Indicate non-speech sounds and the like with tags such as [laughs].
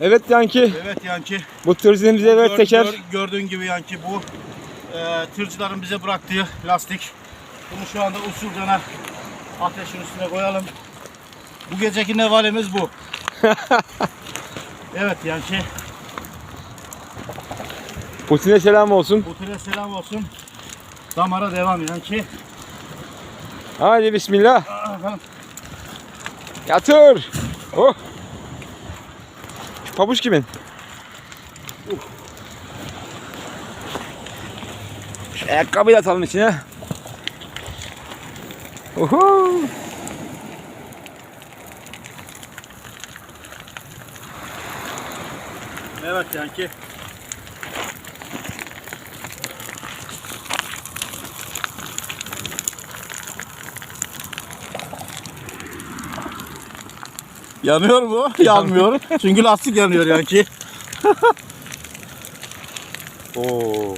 Evet Yanki. Evet Yanki. Bu tır bize evet teker. gör- gördüğün gibi Yanki bu e, tırcıların bize bıraktığı lastik. Bunu şu anda usulcana ateşin üstüne koyalım. Bu geceki nevalemiz bu. [laughs] evet Yanki. Putin'e selam olsun. Bu tire selam olsun. Damara devam Yanki. Hadi bismillah. Yatır. Oh. Pabuç kimin? Şu ayakkabıyı da atalım içine. Uhu. Evet Yanki. Yanıyor mu? Yanmıyor. Çünkü lastik yanıyor Yanki. [laughs] [laughs] Oo.